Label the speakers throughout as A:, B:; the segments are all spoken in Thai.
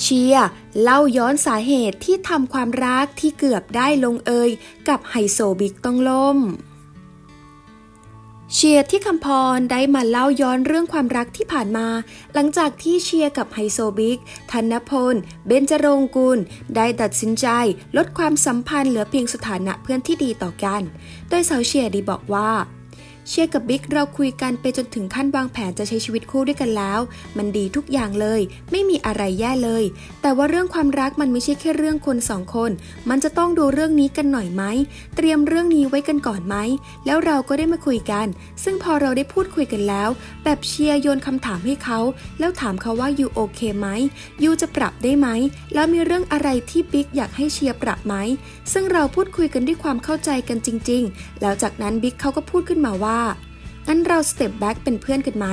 A: เชียร์เล่าย้อนสาเหตุที่ทำความรักที่เกือบได้ลงเอยกับไฮโซบิ๊กต้องล่ม เชียร์ที่คำพรได้มาเล่าย้อนเรื่องความรักที่ผ่านมา หลังจากที่เชียร์กับไฮโซบิ๊กธนพล เบญจรงค์กุล ได้ตัดสินใจลดความสัมพันธ์เหลือเพียงสถานะเพื่อนที่ดีต่อกัน โดยสาวเชียร์ด้บอกว่า เชียร์กับบิ๊กเราคุยกันไปจนถึงขั้นวางแผนจะใช้ชีวิตคู่ด้วยกันแล้ว มันดีทุกอย่างเลย ไม่มีอะไรแย่เลย แต่ว่าเรื่องความรักมันไม่ใช่แค่เรื่องคนสองคน มันจะต้องดูเรื่องนี้กันหน่อยไหม เตรียมเรื่องนี้ไว้กันก่อนไหม แล้วเราก็ได้มาคุยกัน ซึ่งพอเราได้พูดคุยกันแล้ว แบบเชียร์โยนคำถามให้เขา แล้วถามเขาว่ายูโอเคไหมยูจะปรับได้ไหม แล้วมีเรื่องอะไรที่บิ๊กอยากให้เชียร์ปรับไหม ซึ่งเราพูดคุยกันด้วยความเข้าใจกันจริง ๆ แล้วจากนั้นบิ๊กเขาก็พูดขึ้นมาว่างั้นเราสเต็ปแบ็กเป็นเพื่อนกันไหม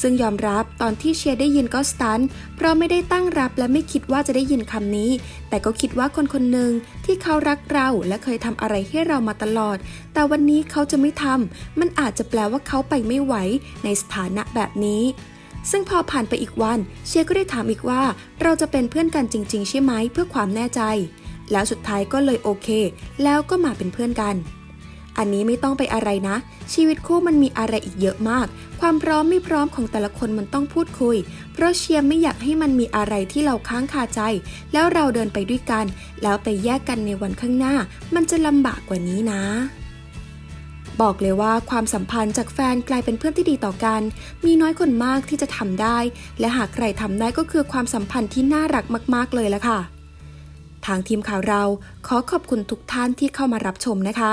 A: ซึ่งยอมรับตอนที่เชียร์ได้ยินก็สตันเพราะไม่ได้ตั้งรับและไม่คิดว่าจะได้ยินคำนี้ แต่ก็คิดว่าคนคนหนึ่งที่เขารักเราและเคยทำอะไรให้เรามาตลอด แต่วันนี้เขาจะไม่ทำมันอาจจะแปลว่าเขาไปไม่ไหวในสถานะแบบนี้ซึ่งพอผ่านไปอีกวัน เชียร์ก็ได้ถามอีกว่า เราจะเป็นเพื่อนกันจริง ๆ ใช่ไหมเพื่อความแน่ใจ แล้วสุดท้ายก็เลยโอเค แล้วก็มาเป็นเพื่อนกัน อันนี้ไม่ต้องไปอะไรนะ ชีวิตคู่มันมีอะไรอีกเยอะมาก ความพร้อมไม่พร้อมของแต่ละคนมันต้องพูดคุย เพราะเชียร์ไม่อยากให้มันมีอะไรที่เราค้างคาใจ แล้วเราเดินไปด้วยกัน แล้วไปแยกกันในวันข้างหน้า มันจะลำบากกว่านี้นะบอกเลยว่าความสัมพันธ์จากแฟนกลายเป็นเพื่อนที่ดีต่อกัน มีน้อยคนมากที่จะทำได้ และหากใครทำได้ก็คือความสัมพันธ์ที่น่ารักมาก ๆ เลยละค่ะ ทางทีมข่าวเราขอขอบคุณทุกท่านที่เข้ามารับชมนะคะ